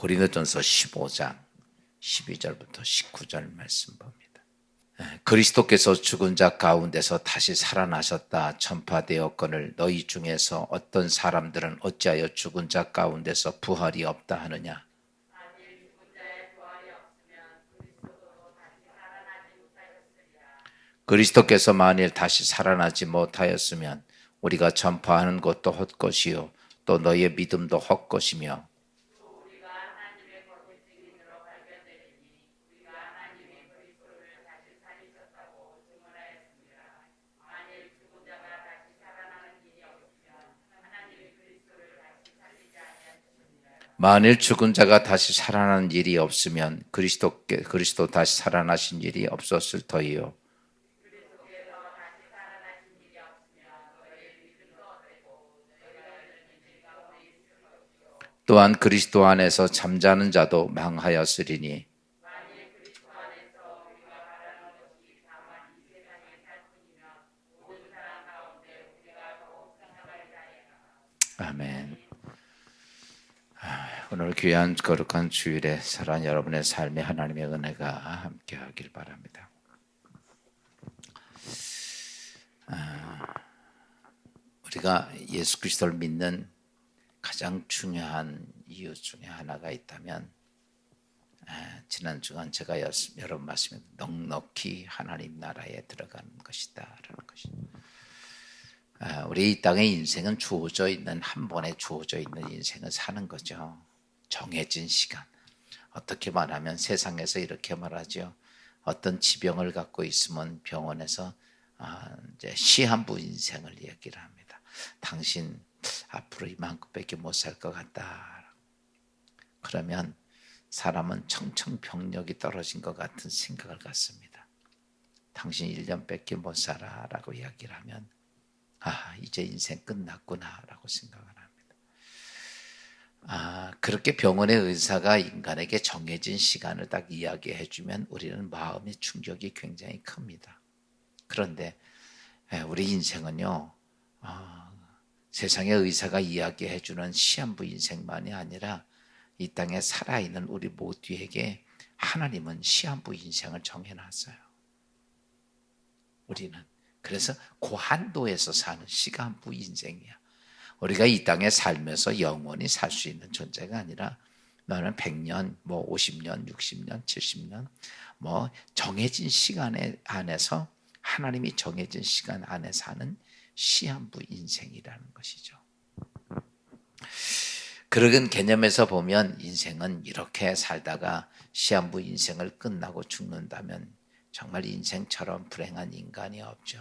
고린도전서 15장 12절부터 19절 말씀 봅니다. 예, 그리스도께서 죽은 자 가운데서 다시 살아나셨다 전파되었거늘 너희 중에서 어떤 사람들은 어찌하여 죽은 자 가운데서 부활이 없다 하느냐 그리스도께서 만일 다시 살아나지 못하였으면 우리가 전파하는 것도 헛것이요 또 너희의 믿음도 헛것이며 만일 죽은 자가 다시 살아나는 일이 없으면 그리스도께 그리스도 다시 살아나신 일이 없었을 터이요. 또한 그리스도 안에서 잠자는 자도 망하였으리니 아멘. 아, 오늘 귀한 거룩한 주일에 살아난 여러분의 삶에 하나님의 은혜가 함께하길 바랍니다. 아, 우리가 예수 그리스도를 믿는 가장 중요한 이유 중에 하나가 있다면 아, 지난 주간 제가 여러분 말씀에 넉넉히 하나님 나라에 들어가는 것이다라는 것입니다. 아, 우리 이 땅의 인생은 주어져 있는 한 번에 주어져 있는 인생을 사는 거죠. 정해진 시간. 어떻게 말하면 세상에서 이렇게 말하죠. 어떤 지병을 갖고 있으면 병원에서 아, 이제 시한부 인생을 얘기를 합니다. 당신 앞으로 이만큼밖에 못 살 것 같다. 그러면 사람은 청청병력이 떨어진 것 같은 생각을 갖습니다. 당신 1년밖에 못 살아 라고 이야기를 하면 아, 이제 인생 끝났구나 라고 생각을 합니다. 아, 그렇게 병원의 의사가 인간에게 정해진 시간을 딱 이야기해 주면 우리는 마음의 충격이 굉장히 큽니다. 그런데 예, 우리 인생은요, 어, 세상의 의사가 이야기해 주는 시한부 인생만이 아니라 이 땅에 살아있는 우리 모두에게 하나님은 시한부 인생을 정해놨어요. 우리는 그래서 고한도에서 사는 시간부 인생이야. 우리가 이 땅에 살면서 영원히 살 수 있는 존재가 아니라 너는 100년, 뭐 50년, 60년, 70년 뭐 정해진 시간 안에서 하나님이 정해진 시간 안에 사는 시한부 인생이라는 것이죠. 그런 개념에서 보면 인생은 이렇게 살다가 시한부 인생을 끝나고 죽는다면 정말 인생처럼 불행한 인간이 없죠.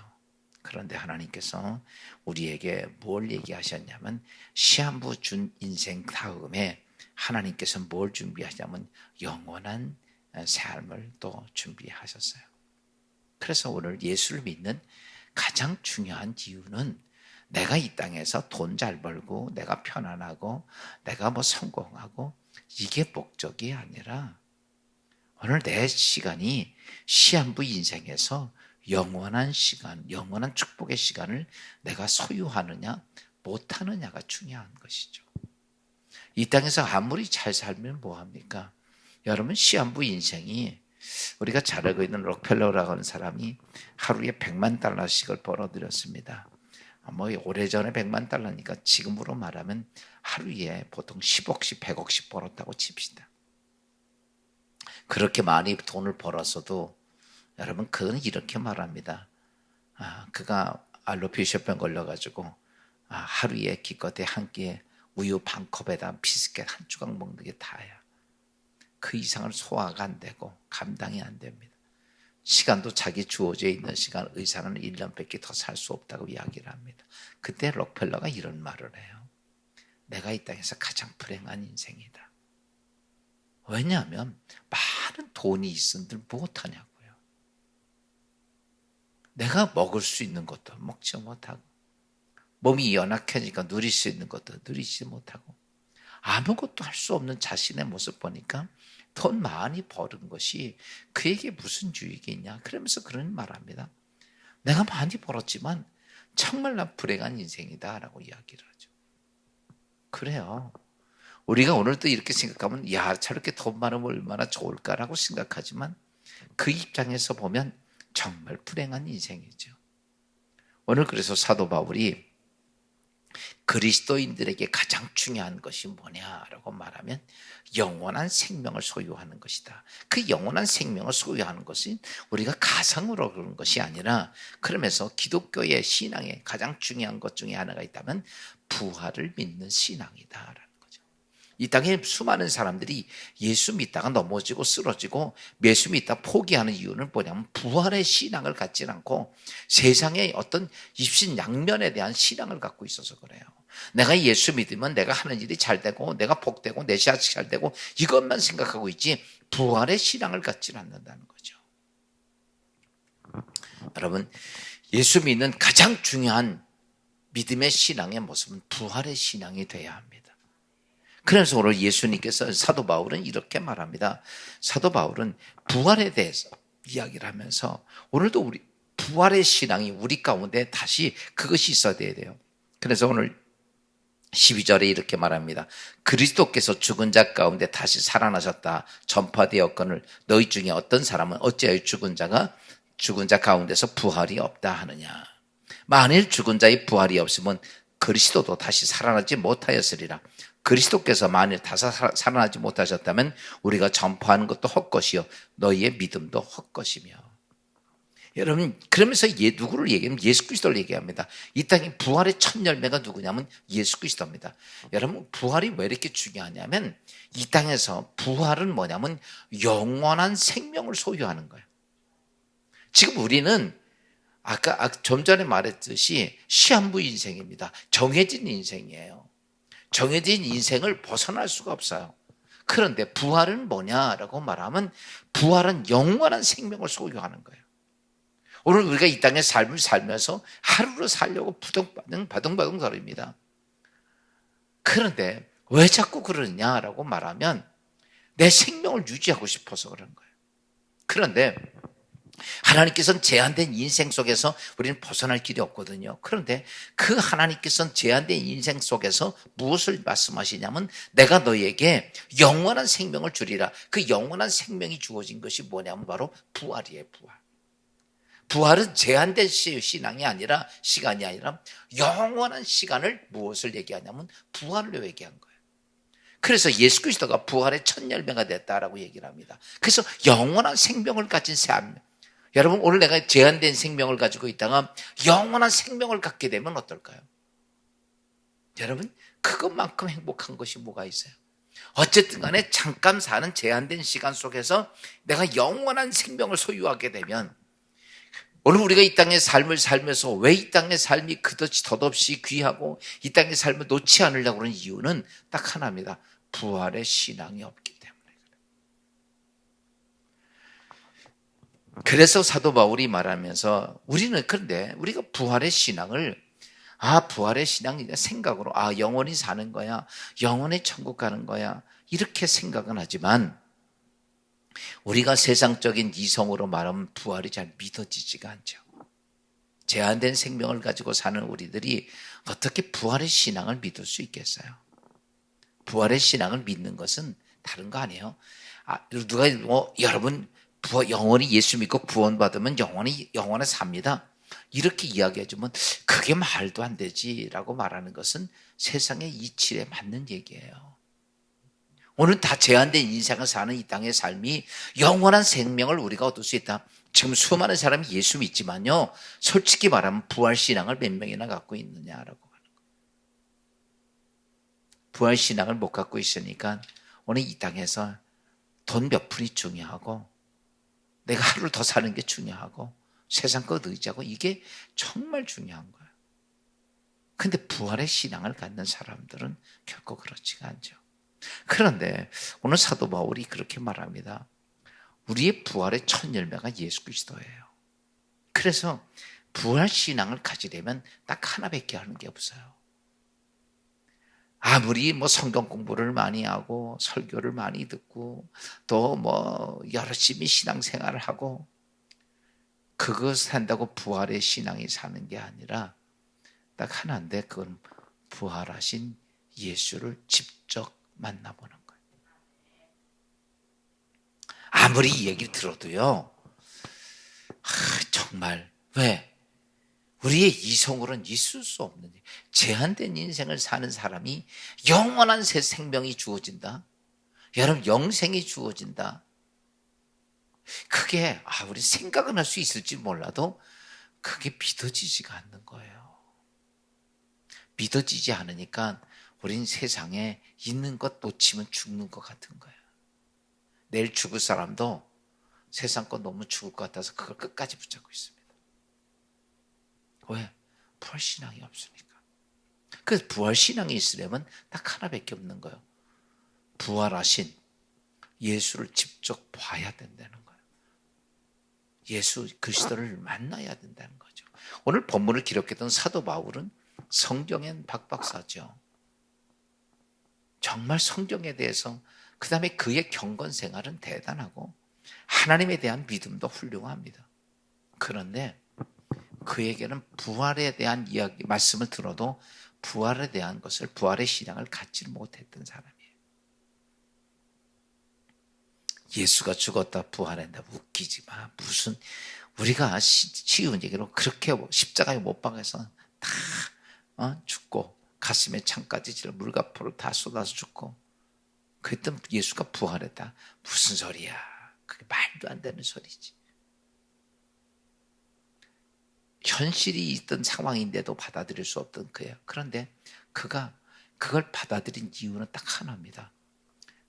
그런데 하나님께서 우리에게 뭘 얘기하셨냐면 시한부 준 인생 다음에 하나님께서 뭘 준비하냐면 영원한 삶을 또 준비하셨어요. 그래서 오늘 예수를 믿는 가장 중요한 이유는 내가 이 땅에서 돈 잘 벌고 내가 편안하고 내가 뭐 성공하고 이게 목적이 아니라 오늘 내 시간이 시한부 인생에서 영원한 시간, 영원한 축복의 시간을 내가 소유하느냐, 못하느냐가 중요한 것이죠. 이 땅에서 아무리 잘 살면 뭐합니까? 여러분, 시한부 인생이 우리가 잘 알고 있는 록펠러라고 하는 사람이 하루에 100만 달러씩을 벌어들였습니다. 뭐 오래전에 100만 달러니까 지금으로 말하면 하루에 보통 10억씩 100억씩 벌었다고 칩시다. 그렇게 많이 돈을 벌었어도 여러분 그는 이렇게 말합니다. 아, 그가 알로피셔병 걸려가지고 아, 하루에 기껏해 한 끼에 우유 반 컵에다 비스켓 한 조각 먹는 게 다야. 그 이상은 소화가 안 되고 감당이 안 됩니다. 시간도 자기 주어져 있는 시간 의사는 1년밖에 더 살 수 없다고 이야기를 합니다. 그때 록펠러가 이런 말을 해요. 내가 이 땅에서 가장 불행한 인생이다. 왜냐하면 많은 돈이 있은들 못하냐고요. 내가 먹을 수 있는 것도 먹지 못하고 몸이 연약해지니까 누릴 수 있는 것도 누리지 못하고 아무것도 할 수 없는 자신의 모습 보니까 돈 많이 버는 것이 그에게 무슨 유익이 있냐 그러면서 그런 말합니다. 내가 많이 벌었지만 정말 나 불행한 인생이다 라고 이야기를 하죠. 그래요. 우리가 오늘도 이렇게 생각하면 야 저렇게 돈 많으면 얼마나 좋을까라고 생각하지만 그 입장에서 보면 정말 불행한 인생이죠. 오늘 그래서 사도 바울이 그리스도인들에게 가장 중요한 것이 뭐냐라고 말하면 영원한 생명을 소유하는 것이다. 그 영원한 생명을 소유하는 것은 우리가 가상으로 그런 것이 아니라 그러면서 기독교의 신앙에 가장 중요한 것 중에 하나가 있다면 부활을 믿는 신앙이다라는 거죠. 이 땅에 수많은 사람들이 예수 믿다가 넘어지고 쓰러지고 예수 믿다 포기하는 이유는 뭐냐면 부활의 신앙을 갖지 않고 세상의 어떤 입신 양면에 대한 신앙을 갖고 있어서 그래요. 내가 예수 믿으면 내가 하는 일이 잘 되고 내가 복되고 내 자식 잘 되고 이것만 생각하고 있지 부활의 신앙을 갖지 않는다는 거죠. 여러분 예수 믿는 가장 중요한 믿음의 신앙의 모습은 부활의 신앙이 돼야 합니다. 그래서 오늘 예수님께서 사도 바울은 이렇게 말합니다. 사도 바울은 부활에 대해서 이야기를 하면서 오늘도 우리 부활의 신앙이 우리 가운데 다시 그것이 있어야 돼요. 그래서 오늘 12절에 이렇게 말합니다. 그리스도께서 죽은 자 가운데 다시 살아나셨다. 전파되었거늘 너희 중에 어떤 사람은 어찌하여 죽은 자가 죽은 자 가운데서 부활이 없다 하느냐. 만일 죽은 자의 부활이 없으면 그리스도도 다시 살아나지 못하였으리라. 그리스도께서 만일 다시 살아나지 못하셨다면 우리가 전파하는 것도 헛것이요 너희의 믿음도 헛것이며 여러분 그러면서 예, 누구를 얘기하면 예수 그리스도를 얘기합니다. 이 땅에 부활의 첫 열매가 누구냐면 예수 그리스도입니다. 여러분 부활이 왜 이렇게 중요하냐면 이 땅에서 부활은 뭐냐면 영원한 생명을 소유하는 거예요. 지금 우리는 아까 아, 좀 전에 말했듯이 시한부 인생입니다. 정해진 인생이에요. 정해진 인생을 벗어날 수가 없어요. 그런데 부활은 뭐냐라고 말하면 부활은 영원한 생명을 소유하는 거예요. 오늘 우리가 이 땅의 삶을 살면서 하루를 살려고 부둥바둥 바둥바둥 거립니다. 그런데 왜 자꾸 그러냐라고 말하면 내 생명을 유지하고 싶어서 그런 거예요. 그런데 하나님께서는 제한된 인생 속에서 우리는 벗어날 길이 없거든요. 그런데 그 하나님께서는 제한된 인생 속에서 무엇을 말씀하시냐면 내가 너에게 영원한 생명을 주리라. 그 영원한 생명이 주어진 것이 뭐냐면 바로 부활이에요, 부활. 부활은 제한된 신앙이 아니라 시간이 아니라 영원한 시간을 무엇을 얘기하냐면 부활을 얘기한 거예요. 그래서 예수 그리스도가 부활의 첫 열매가 됐다라고 얘기를 합니다. 그래서 영원한 생명을 가진 삶. 여러분 오늘 내가 제한된 생명을 가지고 있다가 영원한 생명을 갖게 되면 어떨까요? 여러분 그것만큼 행복한 것이 뭐가 있어요? 어쨌든 간에 잠깐 사는 제한된 시간 속에서 내가 영원한 생명을 소유하게 되면 오늘 우리가 이 땅의 삶을 살면서 왜 이 땅의 삶이 그렇지 덧없이 귀하고 이 땅의 삶을 놓지 않으려고 하는 이유는 딱 하나입니다. 부활의 신앙이 없기 때문에 그래서 사도 바울이 말하면서 우리는 그런데 우리가 부활의 신앙을 아 부활의 신앙이 생각으로 아 영원히 사는 거야 영원히 천국 가는 거야 이렇게 생각은 하지만 우리가 세상적인 이성으로 말하면 부활이 잘 믿어지지가 않죠. 제한된 생명을 가지고 사는 우리들이 어떻게 부활의 신앙을 믿을 수 있겠어요? 부활의 신앙을 믿는 것은 다른 거 아니에요. 아, 누가 뭐 여러분 부활, 영원히 예수 믿고 구원받으면 영원히 영원히 삽니다. 이렇게 이야기해주면 그게 말도 안 되지라고 말하는 것은 세상의 이치에 맞는 얘기예요. 오늘 다 제한된 인생을 사는 이 땅의 삶이 영원한 생명을 우리가 얻을 수 있다. 지금 수많은 사람이 예수 믿지만요. 솔직히 말하면 부활 신앙을 몇 명이나 갖고 있느냐라고 하는 거예요. 부활 신앙을 못 갖고 있으니까 오늘 이 땅에서 돈 몇 푼이 중요하고 내가 하루를 더 사는 게 중요하고 세상 것 의지하고 이게 정말 중요한 거예요. 근데 부활의 신앙을 갖는 사람들은 결코 그렇지가 않죠. 그런데 오늘 사도 바울이 그렇게 말합니다. 우리의 부활의 첫 열매가 예수 그리스도예요. 그래서 부활 신앙을 가지려면 딱 하나밖에 하는 게 없어요. 아무리 뭐 성경 공부를 많이 하고 설교를 많이 듣고 또 뭐 열심히 신앙생활을 하고 그것 한다고 부활의 신앙이 사는 게 아니라 딱 하나인데 그건 부활하신 예수를 직접 만나보는 거예요. 아무리 이 얘기를 들어도요, 아, 정말, 왜? 우리의 이성으로는 있을 수 없는 제한된 인생을 사는 사람이 영원한 새 생명이 주어진다. 여러분 영생이 주어진다. 그게 아 우리 생각은 할 수 있을지 몰라도 그게 믿어지지가 않는 거예요. 믿어지지 않으니까 우린 세상에 있는 것 놓치면 죽는 것 같은 거예요. 내일 죽을 사람도 세상 것 너무 죽을 것 같아서 그걸 끝까지 붙잡고 있습니다. 왜? 부활신앙이 없으니까. 그 부활신앙이 있으려면 딱 하나밖에 없는 거예요. 부활하신 예수를 직접 봐야 된다는 거예요. 예수 그리스도를 만나야 된다는 거죠. 오늘 본문을 기록했던 사도 바울은 성경엔 박박사죠. 정말 성경에 대해서 그 다음에 그의 경건 생활은 대단하고 하나님에 대한 믿음도 훌륭합니다. 그런데 그에게는 부활에 대한 이야기, 말씀을 들어도 부활에 대한 것을, 부활의 신앙을 갖지 못했던 사람이에요. 예수가 죽었다 부활한다 웃기지 마. 무슨 우리가 쉬운 얘기로 그렇게 십자가에 못 박아서 다 어? 죽고 가슴에 창까지 질 물가포를 다 쏟아서 죽고 그랬던 예수가 부활했다. 무슨 소리야? 그게 말도 안 되는 소리지. 현실이 있던 상황인데도 받아들일 수 없던 그예요. 그런데 그가 그걸 받아들인 이유는 딱 하나입니다.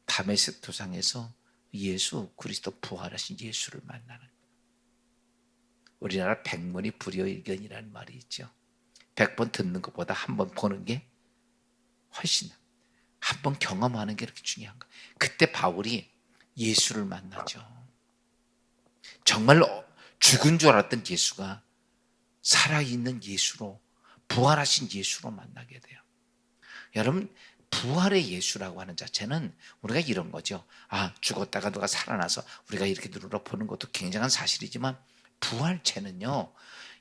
다메섹 도상에서 예수 그리스도 부활하신 예수를 만나는 우리나라 백문이 불여일견이라는 말이 있죠. 백 번 듣는 것보다 한 번 보는 게 훨씬 한 번 경험하는 게 이렇게 중요한 거. 그때 바울이 예수를 만나죠. 정말 죽은 줄 알았던 예수가 살아있는 예수로 부활하신 예수로 만나게 돼요. 여러분 부활의 예수라고 하는 자체는 우리가 이런 거죠. 아 죽었다가 누가 살아나서 우리가 이렇게 누르러 보는 것도 굉장한 사실이지만 부활체는요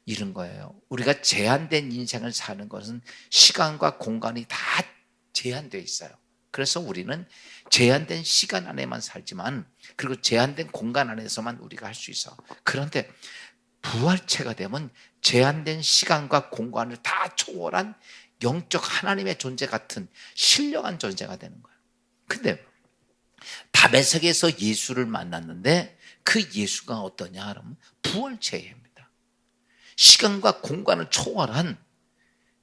이런 거예요. 우리가 제한된 인생을 사는 것은 시간과 공간이 다 제한되어 있어요. 그래서 우리는 제한된 시간 안에만 살지만 그리고 제한된 공간 안에서만 우리가 할 수 있어. 그런데 부활체가 되면 제한된 시간과 공간을 다 초월한 영적 하나님의 존재 같은 신령한 존재가 되는 거예요. 근데 담에석에서 예수를 만났는데 그 예수가 어떠냐 하면 부활체입니다. 시간과 공간을 초월한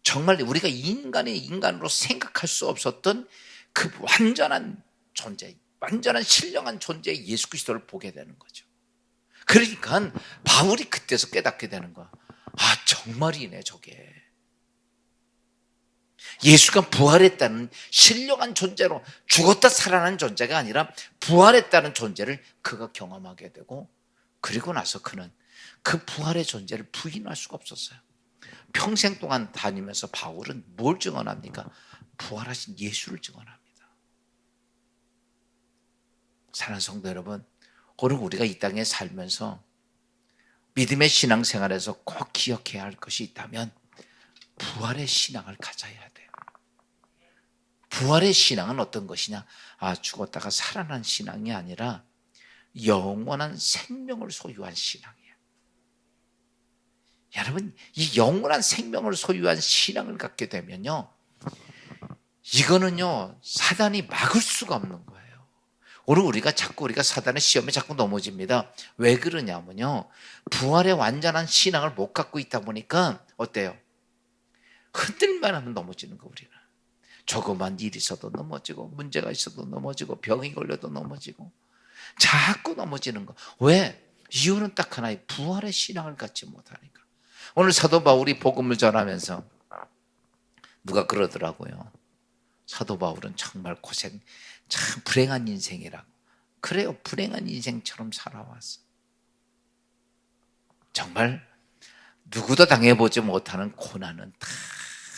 정말 우리가 인간의 인간으로 생각할 수 없었던 그 완전한 존재, 완전한 신령한 존재의 예수 그리스도를 보게 되는 거죠. 그러니까 바울이 그때서 깨닫게 되는 거야. 아, 정말이네, 저게. 예수가 부활했다는 신령한 존재로 죽었다 살아난 존재가 아니라 부활했다는 존재를 그가 경험하게 되고 그리고 나서 그는 그 부활의 존재를 부인할 수가 없었어요. 평생 동안 다니면서 바울은 뭘 증언합니까? 부활하신 예수를 증언합니다. 사랑하는 성도 여러분, 오늘 우리가 이 땅에 살면서 믿음의 신앙생활에서 꼭 기억해야 할 것이 있다면 부활의 신앙을 가져야 돼요. 부활의 신앙은 어떤 것이냐? 아, 죽었다가 살아난 신앙이 아니라 영원한 생명을 소유한 신앙이에요. 여러분, 이 영원한 생명을 소유한 신앙을 갖게 되면요. 이거는요, 사단이 막을 수가 없는 거예요. 오늘 우리가 자꾸 우리가 사단의 시험에 자꾸 넘어집니다. 왜 그러냐면요. 부활의 완전한 신앙을 못 갖고 있다 보니까 어때요? 흔들만 하면 넘어지는 거 우리는. 조그만 일이 있어도 넘어지고 문제가 있어도 넘어지고 병이 걸려도 넘어지고 자꾸 넘어지는 거. 왜? 이유는 딱 하나의 부활의 신앙을 갖지 못하니까. 오늘 사도 바울이 복음을 전하면서 누가 그러더라고요. 사도 바울은 정말 고생 참 불행한 인생이라고. 그래요. 불행한 인생처럼 살아왔어. 정말 누구도 당해보지 못하는 고난은 다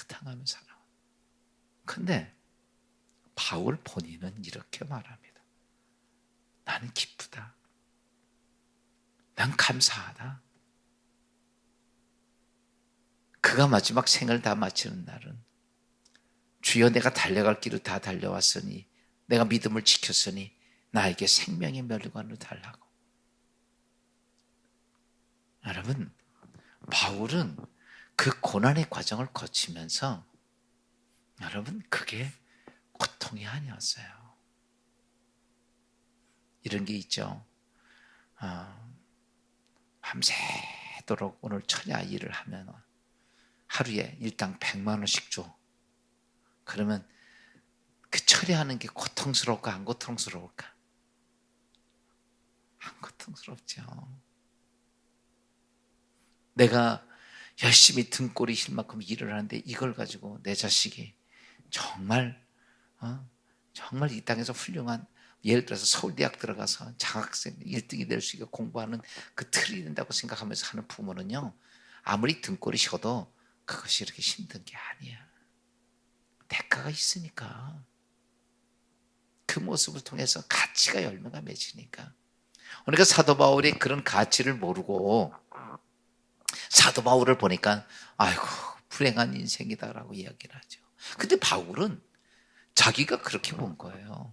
당하며 살아. 근데 바울 본인은 이렇게 말합니다. 나는 기쁘다. 난 감사하다. 그가 마지막 생을 다 마치는 날은 주여 내가 달려갈 길을 다 달려왔으니 내가 믿음을 지켰으니 나에게 생명의 멸관을 달라고. 여러분, 바울은 그 고난의 과정을 거치면서 여러분, 그게 고통이 아니었어요. 이런 게 있죠. 어, 밤새도록 오늘 천야 일을 하면 하루에 일당 100만 원씩 줘. 그러면 그 처리하는 게 고통스러울까 안 고통스러울까? 안 고통스럽죠. 내가 열심히 등골이 힐 만큼 일을 하는데 이걸 가지고 내 자식이 정말 어? 정말 이 땅에서 훌륭한 예를 들어서 서울대학 들어가서 장학생 1등이 될 수 있게 공부하는 그 틀이 된다고 생각하면서 하는 부모는요 아무리 등골이 쉬어도 그것이 이렇게 힘든 게 아니야 대가가 있으니까 그 모습을 통해서 가치가 열매가 맺으니까 그러니까 사도 바울이 그런 가치를 모르고 사도 바울을 보니까 아이고 불행한 인생이다라고 이야기를 하죠. 근데 바울은 자기가 그렇게 본 거예요.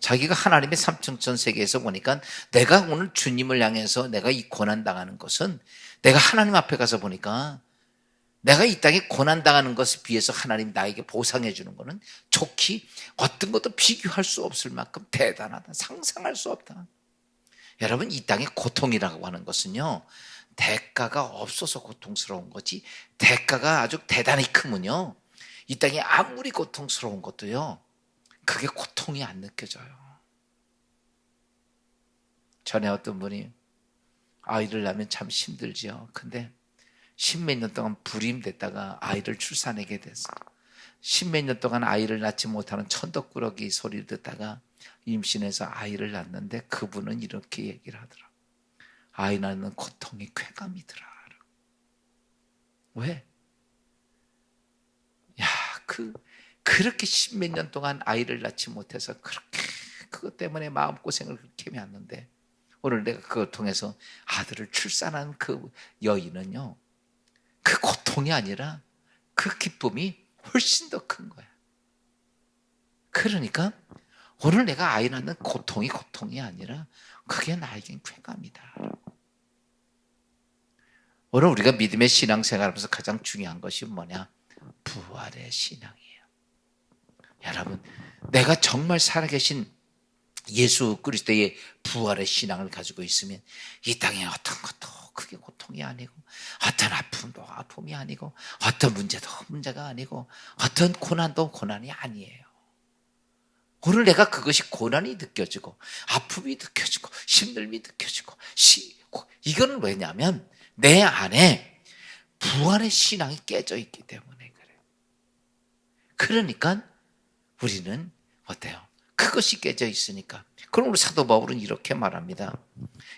자기가 하나님의 삼층천 세계에서 보니까 내가 오늘 주님을 향해서 내가 이 고난 당하는 것은 내가 하나님 앞에 가서 보니까 내가 이 땅에 고난 당하는 것에 비해서 하나님 나에게 보상해 주는 것은 좋기 어떤 것도 비교할 수 없을 만큼 대단하다. 상상할 수 없다. 여러분 이 땅의 고통이라고 하는 것은요. 대가가 없어서 고통스러운 거지 대가가 아주 대단히 크면요. 이 땅에 아무리 고통스러운 것도요. 그게 고통이 안 느껴져요. 전에 어떤 분이 아이를 낳으면 참 힘들지요. 근데 십몇 년 동안 불임됐다가 아이를 출산하게 됐어. 십몇 년 동안 아이를 낳지 못하는 천덕꾸러기 소리를 듣다가 임신해서 아이를 낳는데 그분은 이렇게 얘기를 하더라. 아이 낳는 고통이 쾌감이더라. 왜? 야, 그, 그렇게 십몇 년 동안 아이를 낳지 못해서 그렇게 그것 때문에 마음고생을 그렇게 해왔는데 오늘 내가 그걸 통해서 아들을 출산한 그 여인은요, 그 고통이 아니라 그 기쁨이 훨씬 더 큰 거야. 그러니까 오늘 내가 아이 낳는 고통이 고통이 아니라 그게 나에겐 쾌감이다. 오늘 우리가 믿음의 신앙생활하면서 가장 중요한 것이 뭐냐? 부활의 신앙이에요. 여러분, 내가 정말 살아계신 예수 그리스도의 부활의 신앙을 가지고 있으면 이 땅에 어떤 것도 크게 고통이 아니고 어떤 아픔도 아픔이 아니고 어떤 문제도 문제가 아니고 어떤 고난도 고난이 아니에요. 오늘 내가 그것이 고난이 느껴지고 아픔이 느껴지고 힘듦이 느껴지고 시, 이거는 왜냐하면 내 안에 부활의 신앙이 깨져 있기 때문에 그래요. 그러니까 우리는 어때요? 그것이 깨져 있으니까. 그럼 우리 사도 바울은 이렇게 말합니다.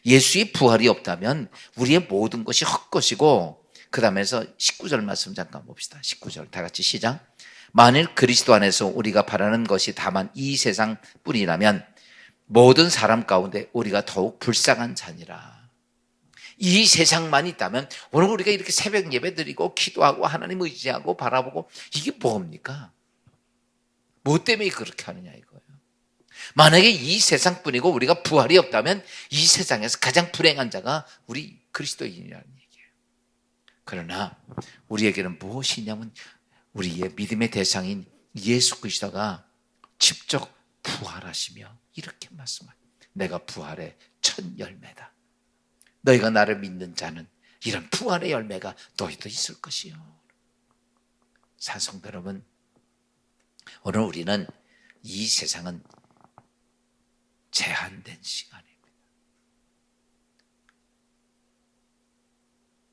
예수의 부활이 없다면 우리의 모든 것이 헛것이고 그 다음에서 19절 말씀 잠깐 봅시다. 19절 다 같이 시작. 만일 그리스도 안에서 우리가 바라는 것이 다만 이 세상 뿐이라면 모든 사람 가운데 우리가 더욱 불쌍한 자니라. 이 세상만 있다면 오늘 우리가 이렇게 새벽 예배 드리고 기도하고 하나님 의지하고 바라보고 이게 뭡니까? 뭐 때문에 그렇게 하느냐 이거예요. 만약에 이 세상뿐이고 우리가 부활이 없다면 이 세상에서 가장 불행한 자가 우리 그리스도인이라는 얘기예요. 그러나 우리에게는 무엇이 냐면 우리의 믿음의 대상인 예수 그리스도가 직접 부활하시며 이렇게 말씀합니다. 내가 부활의 첫 열매다. 너희가 나를 믿는 자는 이런 부활의 열매가 너희도 있을 것이요. 산성도 여러분, 오늘 우리는 이 세상은 제한된 시간입니다.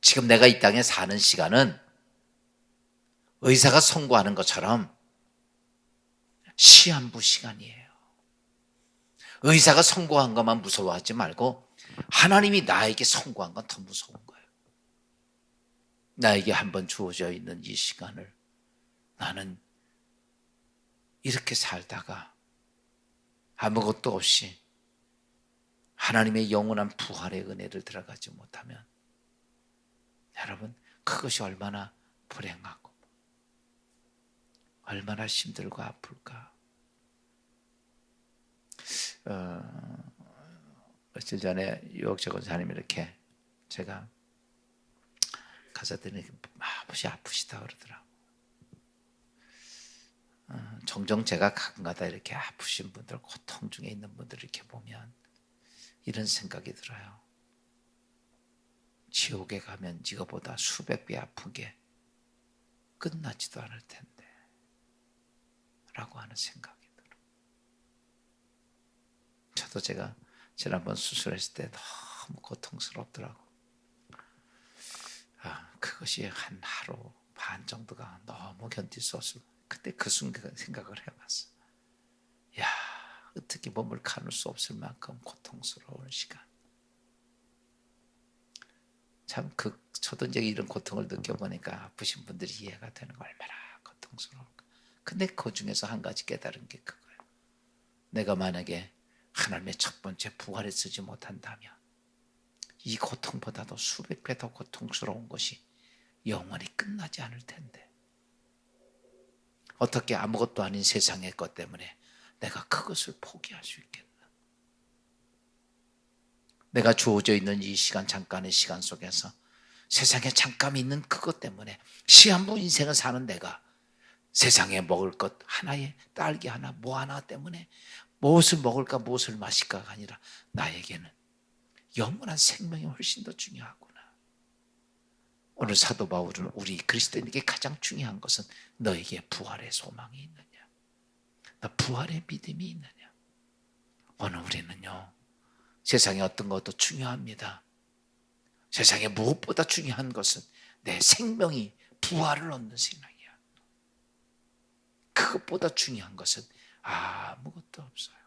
지금 내가 이 땅에 사는 시간은 의사가 선고하는 것처럼 시한부 시간이에요. 의사가 선고한 것만 무서워하지 말고 하나님이 나에게 선고한 건 더 무서운 거예요. 나에게 한번 주어져 있는 이 시간을 나는 이렇게 살다가 아무것도 없이 하나님의 영원한 부활의 은혜를 들어가지 못하면 여러분 그것이 얼마나 불행하고 얼마나 힘들고 아플까. 어, 며칠 전에 유학자 권사님 이렇게 제가 드니 아버지 아프시다 그러더라고. 어, 종종 제가 가끔가다 이렇게 아프신 분들, 고통 중에 있는 분들 이렇게 보면 이런 생각이 들어요. 지옥에 가면 이거보다 수백 배 아픈 게 끝나지도 않을 텐데. 라고 하는 생각이 들어. 저도 제가 지난번 수술했을 때 너무 고통스럽더라고. 아, 그것이 한 하루 반 정도가 너무 견딜 수 없을. 그때 그 순간 생각을 해봤어. 야, 어떻게 몸을 가눌 수 없을 만큼 고통스러운 시간. 참, 그, 이제 이런 고통을 느껴보니까 아프신 분들이 이해가 되는 거 얼마나 고통스러울까. 근데 그 중에서 한 가지 깨달은 게 그거예요. 내가 만약에 하나님의 첫 번째 부활에 쓰지 못한다면 이 고통보다도 수백 배 더 고통스러운 것이 영원히 끝나지 않을 텐데 어떻게 아무것도 아닌 세상의 것 때문에 내가 그것을 포기할 수 있겠나? 내가 주어져 있는 이 시간 잠깐의 시간 속에서 세상에 잠깐 있는 그것 때문에 시한부 인생을 사는 내가 세상에 먹을 것 하나에 딸기 하나 뭐 하나 때문에 무엇을 먹을까 무엇을 마실까가 아니라 나에게는 영원한 생명이 훨씬 더 중요하구나. 오늘 사도 바울은 우리 그리스도인에게 가장 중요한 것은 너에게 부활의 소망이. 너 부활의 믿음이 있느냐. 오늘 우리는요. 세상에 어떤 것도 중요합니다. 세상에 무엇보다 중요한 것은 내 생명이 부활을 얻는 생명이야. 그것보다 중요한 것은 아무것도 없어요.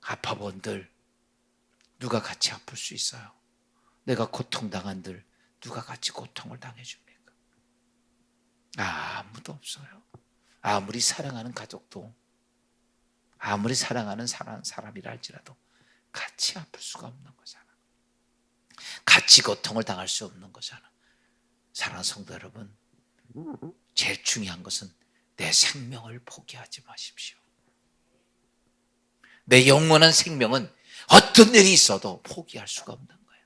아파본들 누가 같이 아플 수 있어요? 내가 고통당한들 누가 같이 고통을 당해줍니까? 아무도 없어요. 아무리 사랑하는 가족도 아무리 사랑하는 사람이라 할지라도 같이 아플 수가 없는 거잖아. 같이 고통을 당할 수 없는 거잖아. 사랑하는 성도 여러분, 제일 중요한 것은 내 생명을 포기하지 마십시오. 내 영원한 생명은 어떤 일이 있어도 포기할 수가 없는 거예요.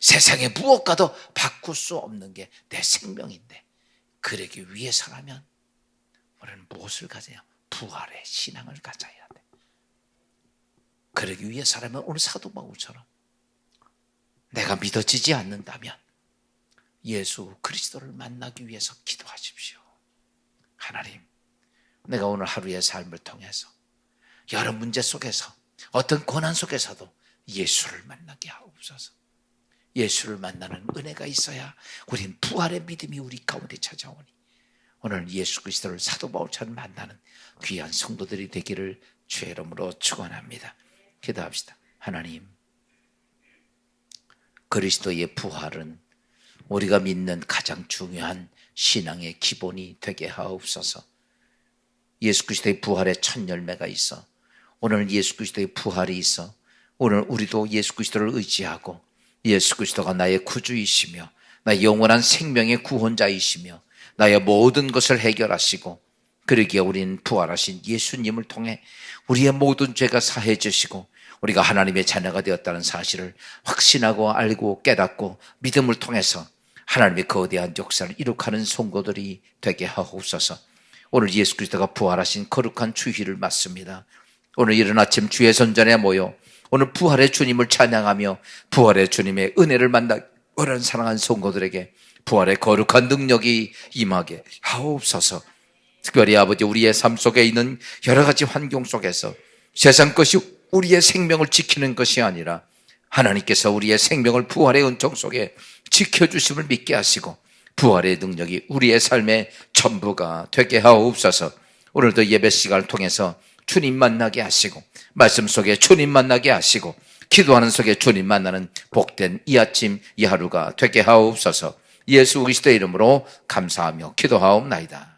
세상에 무엇과도 바꿀 수 없는 게 내 생명인데, 그러기 위해서라면 우리는 무엇을 가져야 부활의 신앙을 가져야 돼. 그러기 위해서라면 오늘 사도 바울처럼 내가 믿어지지 않는다면 예수 그리스도를 만나기 위해서 기도하십시오. 하나님, 내가 오늘 하루의 삶을 통해서 여러 문제 속에서 어떤 고난 속에서도 예수를 만나게 하옵소서. 예수를 만나는 은혜가 있어야 우린 부활의 믿음이 우리 가운데 찾아오니 오늘 예수 그리스도를 사도 바울처럼 만나는 귀한 성도들이 되기를 주의 이름으로 축원합니다. 기도합시다. 하나님, 그리스도의 부활은 우리가 믿는 가장 중요한 신앙의 기본이 되게 하옵소서. 예수 그리스도의 부활의 첫 열매가 있어. 오늘 예수 그리스도의 부활이 있어. 오늘 우리도 예수 그리스도를 의지하고 예수 그리스도가 나의 구주이시며 나의 영원한 생명의 구원자이시며 나의 모든 것을 해결하시고 그러기에 우리는 부활하신 예수님을 통해 우리의 모든 죄가 사해 주시고 우리가 하나님의 자녀가 되었다는 사실을 확신하고 알고 깨닫고 믿음을 통해서 하나님의 거대한 역사를 이룩하는 송고들이 되게 하옵소서. 오늘 예수 그리스도가 부활하신 거룩한 주희를 맞습니다. 오늘 이른 아침 주의 선전에 모여 오늘 부활의 주님을 찬양하며 부활의 주님의 은혜를 만나 오랜 사랑한 성도들에게 부활의 거룩한 능력이 임하게 하옵소서. 특별히 아버지 우리의 삶 속에 있는 여러 가지 환경 속에서 세상 것이 우리의 생명을 지키는 것이 아니라 하나님께서 우리의 생명을 부활의 은총 속에 지켜주심을 믿게 하시고 부활의 능력이 우리의 삶의 전부가 되게 하옵소서. 오늘도 예배 시간을 통해서 주님 만나게 하시고 말씀 속에 주님 만나게 하시고 기도하는 속에 주님 만나는 복된 이 아침 이 하루가 되게 하옵소서. 예수 그리스도의 이름으로 감사하며 기도하옵나이다.